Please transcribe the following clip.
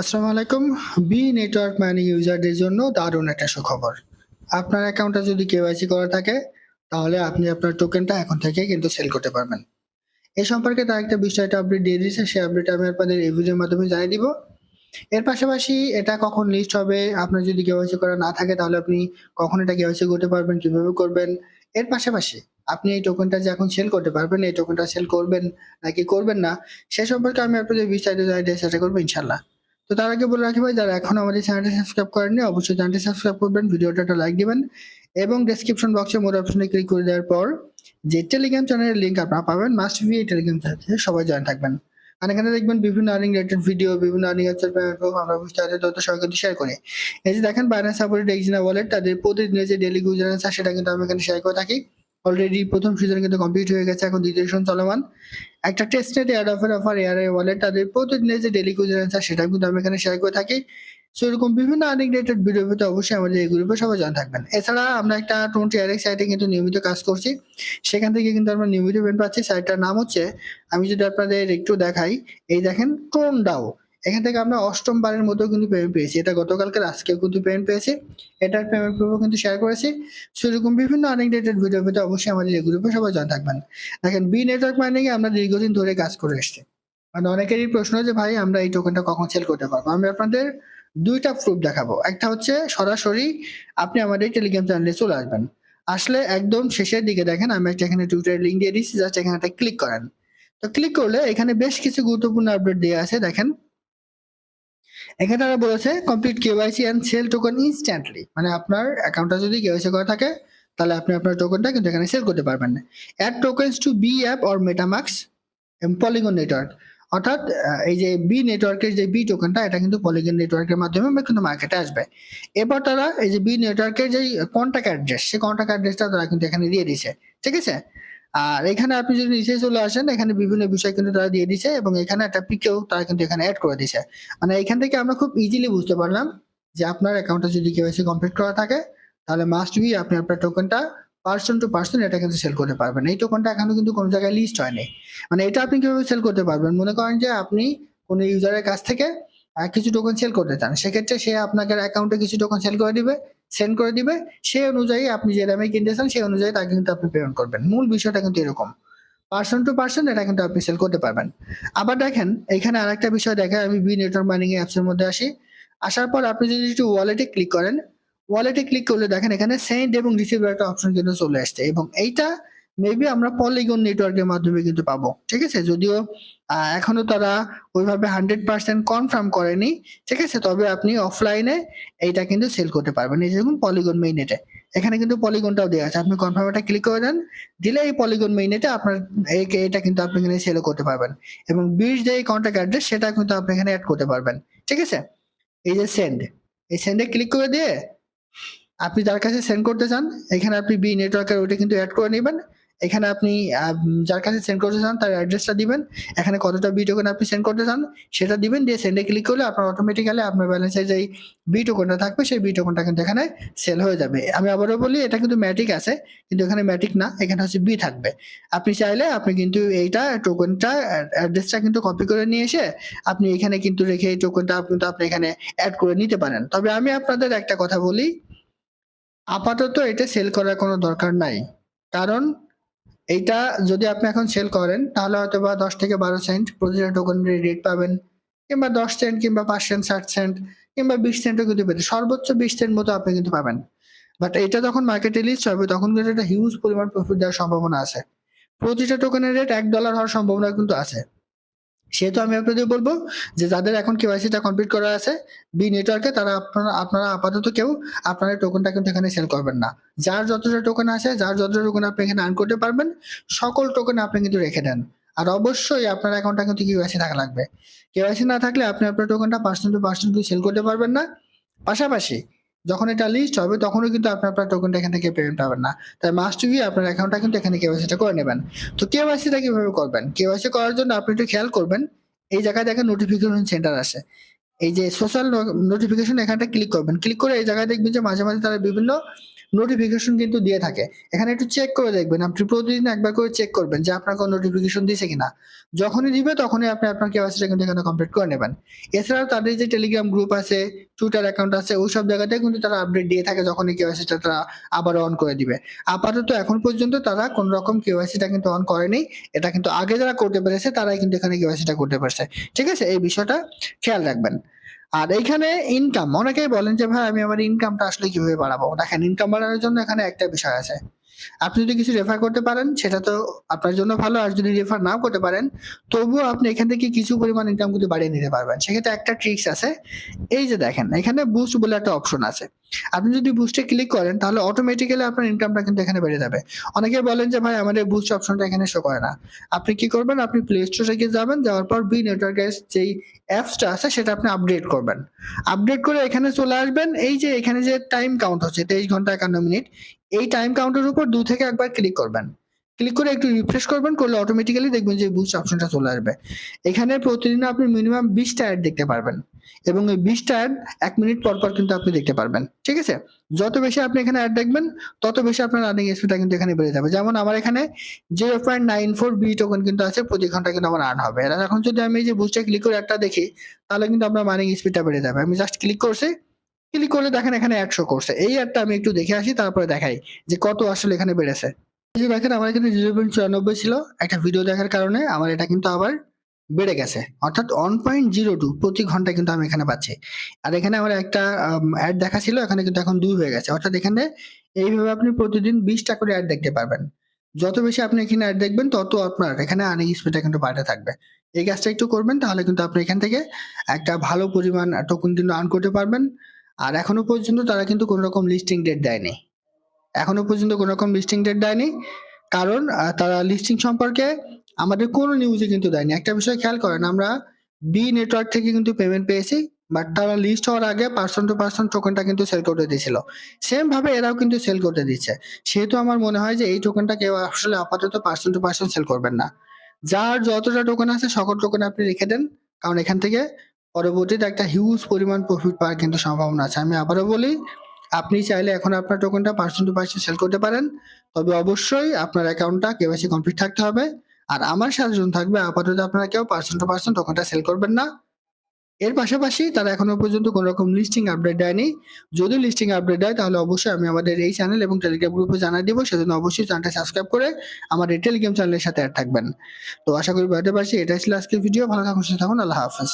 আসসালামু আলাইকুম। B network mining ইউজারদের জন্য দারুণ একটা সুখবর। আপনার অ্যাকাউন্টটা যদি কেওয়াইসি করা থাকে, তাহলে আপনি আপনার টোকেনটা এখন থেকে কিন্তু সেল করতে পারবেন। এ সম্পর্কে তার একটা বিষয়টা আপডেট দিয়ে দিয়েছে, সেই আপডেট আমি আপনাদের ভিডিওর মাধ্যমে জানিয়ে দিব। এর পাশাপাশি এটা কখন লিস্ট হবে, আপনার যদি কেওয়াইসি করা না থাকে, তাহলে আপনি কখন এটা কেওয়াইসি করতে পারবেন, কীভাবে করবেন? এর পাশাপাশি আপনি এই টোকেনটা যে এখন সেল করতে পারবেন, এই টোকেনটা সেল করবেন নাকি করবেন না, সে সম্পর্কে আমি আপনাদের বিস্তারিত জানিয়ে চেষ্টা করব ইনশাল্লাহ তো তার আগে বলে রাখি ভাই, যারা এখন আমাদের চ্যানেলটি সাবস্ক্রাইব করেননি, অবশ্যই চ্যানেলটি সাবস্ক্রাইব করবেন, ভিডিওটা একটা লাইক দিবেন, এবং ডেসক্রিপশন বক্সে মোর অপশনে ক্লিক করে দেওয়ার পর যে টেলিগ্রাম চ্যানেলের লিঙ্ক আপনারা পাবেন মাস্ট বি এই টেলিগ্রাম চ্যানেলে সবাই জয়েন থাকবেন। আর এখানে দেখবেন বিভিন্ন আর্নিং রিলেটেড ভিডিও বিভিন্ন আর্নিং এর আমরা বিস্তারিত তথ্য সবাই কিন্তু শেয়ার করি। এই যে দেখেন বাইন্যান্স সাপোর্টেড এক্সিনা ওয়ালেট তাদের প্রতিদিনের যে ডেলি গুজারেন্স আছে, সেটা কিন্তু আমি এখানে শেয়ার করে থাকি। অলরেডি প্রথম সিজন কিন্তু কমপ্লিট হয়ে গেছে, এখন দ্বিতীয় সিজন চলমান। একটা tested air offer offer air wallet তাদের প্রতিদিনের যে ডেলি গুজারেন্স আছে সেটা কিন্তু আমি এখানে শেয়ার করে থাকি। সো এরকম বিভিন্ন আর্নিং রিলেটেড ভিডিও পেতে অবশ্যই আমাদের এই গ্রুপে সবাই জয়েন থাকবেন। এছাড়া আমরা একটা টোয়েন্টি আর সাইটে কিন্তু নিয়মিত কাজ করছি। সেখান থেকে কিন্তু আমরা নিয়মিত পেমেন্ট পাচ্ছি। সাইটটার নাম হচ্ছে, আমি যদি আপনাদের একটু দেখাই, এই দেখেন টোন ডাও এখান থেকে আমরা অষ্টম বারের মতো কিন্তু পেমেন্ট পেয়েছি। এটা গতকালকে আজকেও কিন্তু পেমেন্ট পেয়েছি। এটার পেমেন্ট প্রুফও কিন্তু শেয়ার করেছি। সেরকম বিভিন্ন আর্নিং রিলেটেড ভিডিও পেতে অবশ্যই আমাদের এই গ্রুপে সবাই জয়েন থাকবেন। দেখেন বি নেটওয়ার্ক মাইনিংয়ে আমরা দীর্ঘদিন ধরে কাজ করে এসেছি। মানে অনেকেরই প্রশ্ন যে, ভাই, আমরা এই টোকেনটা কখন সেল করতে পারব? আমি আপনাদের দুইটা প্রুফ দেখাবো। একটা হচ্ছে, সরাসরি আপনি আমাদের টেলিগ্রাম চ্যানেলে চলে আসবেন। আসলে একদম শেষের দিকে দেখেন, আমি একটা এখানে টুইটার লিঙ্ক দিয়ে দিচ্ছি জাস্ট এখানে একটা ক্লিক করেন। তো ক্লিক করলে এখানে বেশ কিছু গুরুত্বপূর্ণ আপডেট দেওয়া আছে। দেখেন এখানে তারা বলেছে complete KYC and sell token instantly মানে আপনার অ্যাকাউন্টটা যদি কেওয়াইসি করা থাকে, তাহলে আপনি আপনার টোকেনটা কিন্তু এখানে সেল করতে পারবেন না। Add tokens to B app or MetaMask polygon network অর্থাৎ এই যে বি নেটওয়ার্কের যে বি টোকেনটা এটা কিন্তু পলিগন নেটওয়ার্কের মাধ্যমে কিন্তু মার্কেটে আসবে। এরপর তারা এই যে বি নেটওয়ার্কের যে কন্ট্যাক্ট অ্যাড্রেস সেই কন্ট্যাক্ট অ্যাড্রেসটা তারা কিন্তু এখানে দিয়ে দিছে ঠিক আছে? আর এখানে আপনি যদি নিচে চলে আসেন, এখানে বিভিন্ন বিষয় কিন্তু তারা দিয়ে দিছে এবং এখানে একটা পিকেও তারা কিন্তু এখানে অ্যাড করে দিছে। মানে এখান থেকে আমরা খুব ইজিলি বুঝতে পারলাম যে আপনার অ্যাকাউন্টে যদি কেওয়াইসি কমপ্লিট করা থাকে, তাহলে মাস্ট বি আপনি আপনার টোকেনটা পার্সন টু পার্সন এটা কিন্তু সেল করতে পারবেন। এই টোকেনটা এখনও কিন্তু কোনো জায়গায় লিস্ট হয়নি। মানে এটা আপনি কীভাবে সেল করতে পারবেন? মনে করেন যে আপনি কোনো ইউজারের কাছ থেকে কিছু টোকেন সেল করতে চান, সেক্ষেত্রে সে আপনাকে অ্যাকাউন্টে কিছু টোকেন সেল করে দিবে। সেন্ড করে দিবে, সেই অনুযায়ী আপনি যে দামে কিনতেছেন সেই অনুযায়ী তা কিন্তু আপনি পেমেন্ট করবেন। মূল বিষয়টা কিন্তু এরকম। পার্সন টু পার্সন এটা কিন্তু আপনি সেল করতে পারবেন। আবার দেখেন, এখানে আরেকটা বিষয় দেখেন, আমি বি নেটওয়ার্ক মাইনিং অ্যাপসের মধ্যে আসি। আসার পর আপনি যদি একটু ওয়ালেটে ক্লিক করেন ওয়ালেটে ক্লিক করলে দেখেন এখানে সেন্ড এবং রিসিভ একটা অপশন কিন্তু চলে আসছে। এবং এইটা মেবি আমরা পলিগন নেটওয়ার্কের মাধ্যমে কিন্তু পাবো। ঠিক আছে? যদিও এখনও তারা ওইভাবে হান্ড্রেড পার্সেন্ট কনফার্ম করেনি। ঠিক আছে? তবে আপনি অফলাইনে এইটা কিন্তু সেল করতে পারবেন। এই যে দেখুন পলিগন মেইনেটে এখানে কিন্তু পলিগনটাও দেওয়া আছে। আপনি কনফার্ম এটা ক্লিক করে দেন, দিলে এই পলিগন মেইনেটে আপনার এটা কিন্তু আপনি এখানে সেলও করতে পারবেন। এবং বিশ যে কন্ট্যাক্ট অ্যাড্রেস সেটা কিন্তু আপনি এখানে অ্যাড করতে পারবেন। ঠিক আছে? এই যে সেন্ড এই সেন্ডে ক্লিক করে দিয়ে আপনি যার কাছে সেন্ড করতে চান, এখানে আপনি বি নেটওয়ার্কের ওইটা কিন্তু অ্যাড করে নেবেন। এখানে আপনি যার কাছে সেন্ড করতে চান তার অ্যাড্রেসটা দিবেন। এখানে কতটা বি টোকেন আপনি সেন্ড করতে চান সেটা দিবেন, দিয়ে সেন্ডে ক্লিক করলে আপনার অটোমেটিক্যালি আপনার ব্যালেন্সে যেই বি টোকেনটা থাকবে সেই বি টোকেনটা কিন্তু এখানে সেল হয়ে যাবে। আমি আবারও বলি, এটা কিন্তু ম্যাটিক আছে, কিন্তু এখানে ম্যাটিক না, এখানে হচ্ছে বি থাকবে। আপনি চাইলে আপনি কিন্তু এইটা টোকেনটা অ্যাড্রেসটা কিন্তু কপি করে নিয়ে এসে আপনি এখানে কিন্তু রেখে এই টোকেনটা কিন্তু আপনি এখানে অ্যাড করে নিতে পারেন। তবে আমি আপনাদের একটা কথা বলি, আপাতত এটা সেল করার কোনো দরকার নাই। কারণ এইটা যদি আপনি এখন সেল করেন, তাহলে হয়তো বা দশ থেকে বারো সেন্ট প্রতিটা টোকেন রেট পাবেন, কিংবা দশ সেন্ট কিংবা পাঁচ সেন্ট ষাট সেন্ট কিংবা বিশ সেন্টও কিন্তু পেতে সর্বোচ্চ বিশ সেন্ট মতো আপনি কিন্তু পাবেন। বাট এটা যখন মার্কেটে লিস্ট হবে, তখন কিন্তু একটা হিউজ পরিমাণ প্রফিট দেওয়ার সম্ভাবনা আছে। প্রতিটা টোকেনের রেট এক ডলার হওয়ার সম্ভাবনা কিন্তু আছে। সেহেতু আমি আপনাদের বলব যে যাদের এখন কেওয়াইসিটা কমপ্লিট করা আছে বি নেটওয়ার্কে তারা আপনারা আপনারা আপাতত কেউ আপনার টোকেনটা কিন্তু এখানে সেল করবেন না। যার যতটা টোকেন আছে, যার যতটা টোকেন আপনি এখানে আর্ন করতে পারবেন, সকল টোকেন আপনি কিন্তু রেখে দেন। আর অবশ্যই আপনার অ্যাকাউন্টটা কিন্তু কেওয়াইসি থাকা লাগবে। কেওয়াইসি না থাকলে আপনি আপনার টোকেনটা পার্সেন্ট টু পার্সেন্ট সেল করতে পারবেন না। পাশাপাশি যখন এটা লিস্ট হবে, তখনও কিন্তু আপনি আপনার টোকেনটা এখান থেকে পেমেন্ট পাবেন না। তাই মাস্ট বি আপনার অ্যাকাউন্টটা কিন্তু এখানে কেওয়াইসিটা করে নেবেন। তো কেওয়াইসিটা কীভাবে করবেন? কেওয়াইসি করার জন্য আপনি একটু খেয়াল করবেন, এই জায়গায় দেখেন নোটিফিকেশন সেন্টার আছে। এই যে সোশ্যাল নোটিফিকেশন এখানটা ক্লিক করবেন। ক্লিক করে এই জায়গায় দেখবেন যে মাঝে মাঝে তারা বিভিন্ন নোটিফিকেশন কিন্তু দিয়ে থাকে। এখানে একটু চেক করে দেখবেন, আপনি প্রতিদিন একবার করে চেক করবেন যে আপনার কোনো নোটিফিকেশন দিছে কিনা। যখনই দিবে তখনই আপনি আপনার কেওয়াইসিটা কিন্তু এখানে কমপ্লিট করে নেবেন। এছাড়াও তাদের যে টেলিগ্রাম গ্রুপ আছে টুইটার অ্যাকাউন্ট আছে ওই সব জায়গাতে কিন্তু তারা আপডেট দিয়ে থাকে যখনই কেওয়াইসিটা তারা আবার অন করে দিবে। আপাতত এখন পর্যন্ত তারা কোন রকম কেওয়াইসিটা কিন্তু অন করেনি। এটা কিন্তু আগে যারা করতে পেরেছে, তারাই কিন্তু এখানে কেওয়াইসিটা করতে পারছে। ঠিক আছে? এই বিষয়টা খেয়াল রাখবেন। আর এইখানে ইনকাম অনেকেই বলেন যে, ভাই, আমি আমার ইনকামটা আসলে কীভাবে বাড়াবো? দেখেন ইনকাম বাড়ানোর জন্য এখানে একটা বিষয় আছে। আপনি যদি কিছু রেফার করতে পারেন, সেটা তো আপনার জন্য ভালো। আর যদি রেফার নাও করতে পারেন, তবুও আপনি এখান থেকে কিছু পরিমাণ ইনকাম কিন্তু বাড়িয়ে নিতে পারবেন। সেক্ষেত্রে একটা ট্রিক্স আছে। এই যে দেখেন, এখানে বুস্ট বলে একটা অপশন আছে। আপনি যদি বুস্টে ক্লিক করেন, তাহলে অটোমেটিক্যালি আপনার ইনকামটা কিন্তু এখানে বেড়ে যাবে। অনেকে বলেন যে, ভাই, আমাদের বুস্ট অপশনটা এখানে শো করে না। আপনি কি করবেন? আপনি প্লে স্টোর থেকে যাবেন, যাওয়ার পর বি নেটওয়ার্কের যেই অ্যাপসটা আছে, সেটা আপনি আপডেট করবেন। আপডেট করে এখানে চলে আসবেন। এই যে, এখানে যে টাইম কাউন্ট হচ্ছে, তেইশ ঘণ্টা একান্ন মিনিট এই টাইম কাউন্টের উপর দু থেকে একবার ক্লিক করবেন। ক্লিক করে একটু রিফ্রেশ করবেন, করলে অটোমেটিক্যালি দেখবেন যে বুস্ট অপশনটা চলে আসবে। এখানে প্রতিদিন আপনি মিনিমাম বিশটা অ্যাড দেখতে পারবেন এবং এই বিশটা অ্যাড এক মিনিট পর পর কিন্তু আপনি দেখতে পারবেন। ঠিক আছে? যত বেশি আপনি এখানে অ্যাড দেখবেন, তত বেশি আপনার রানিং স্পিডটা কিন্তু এখানে বেড়ে যাবে। যেমন আমার এখানে zero point nine four B token কিন্তু আছে, প্রতি ঘণ্টা কিন্তু আমার আর্ন হবে। এখন যদি আমি এই যে বুস্টে ক্লিক করে একটা দেখি, তাহলে কিন্তু আপনার মার্নিং স্পিডটা বেড়ে যাবে। আমি জাস্ট ক্লিক করছি ক্লিক করলে দেখেন এখানে অ্যাড শো করছে। এই অ্যাডটা আমি একটু দেখে আসি, তারপরে দেখাই যে কত আসলে এখানে বেড়েছে। এই যে দেখেন, আমার এখানে জিরো পয়েন্ট চুরানব্বই ছিল। একটা ভিডিও দেখার কারণে আমার এটা কিন্তু আবার বেড়ে গেছে। অর্থাৎ ওয়ান পয়েন্ট জিরো টু প্রতি ঘণ্টা কিন্তু আমি এখানে পাচ্ছি। আর এখানে আমার একটা অ্যাড দেখা ছিল, এখানে কিন্তু এখন দুই হয়ে গেছে। অর্থাৎ এখানে এইভাবে আপনি প্রতিদিন বিশটা করে অ্যাড দেখতে পারবেন। যত বেশি আপনি এখানে অ্যাড দেখবেন, তত আপনার এখানে আর্নিং স্পিডটা কিন্তু বাড়তে থাকবে। এই কাজটা একটু করবেন, তাহলে কিন্তু আপনি এখান থেকে একটা ভালো পরিমাণ টোকেন কিন্তু আর্ন করতে পারবেন। আর এখনও পর্যন্ত তারা কিন্তু কোনো রকম লিস্টিং ডেট দেয়নি। এখনও পর্যন্ত কোনো রকম লিস্টিং ডেট দেয়নি, কারণ তারা লিস্টিং সম্পর্কে আমাদের কোনো নিউজে কিন্তু দেয়নি। একটা বিষয় খেয়াল করেন, আমরা বি নেটওয়ার্ক থেকে কিন্তু পেমেন্ট পেয়েছি বাট তারা লিস্ট হওয়ার আগে পার্সন টু পার্সন টোকেনটা কিন্তু সেল করতে দিয়েছিল। সেম ভাবে এরাও কিন্তু সেল করতে দিচ্ছে। সেহেতু আমার মনে হয় যে এই টোকেনটা কেউ আসলে আপাতত পার্সন টু পার্সন সেল করবেন না। যার যতটা টোকেন আছে সকল টোকেন আপনি রেখে দেন, কারণ এখান থেকে পরবর্তীতে একটা হিউজ পরিমাণ প্রফিট পাওয়ার কিন্তু সম্ভাবনা আছে। আমি আবারও বলি, আপনি চাইলে এখন আপনার টোকেনটা পার্সেন্ট টু পার্সন সেল করতে পারেন। তবে অবশ্যই আপনার অ্যাকাউন্টটা কেওয়াইসি কমপ্লিট থাকতে হবে। আর আমার সাজেশন থাকবে, আপাতত আপনারা কেউ পার্সেন্ট টু পার্সন টোকেনটা সেল করবেন না। এর পাশাপাশি তারা এখনও পর্যন্ত কোনো রকম লিস্টিং আপডেট দেয়নি। যদি লিস্টিং আপডেট দেয়, তাহলে অবশ্যই আমি আমাদের এই চ্যানেল এবং টেলিগ্রাম গ্রুপে জানাই দিব। সেজন্য অবশ্যই চ্যানেলটা সাবস্ক্রাইব করে আমার এই টেলিগ্রাম চ্যানেলের সাথে অ্যাড থাকবেন। তো আশা করি বুঝতে পারছি, এটাই ছিল আজকের ভিডিও ভালো থাকুন, সুস্থ থাকুন। আল্লাহ হাফেজ।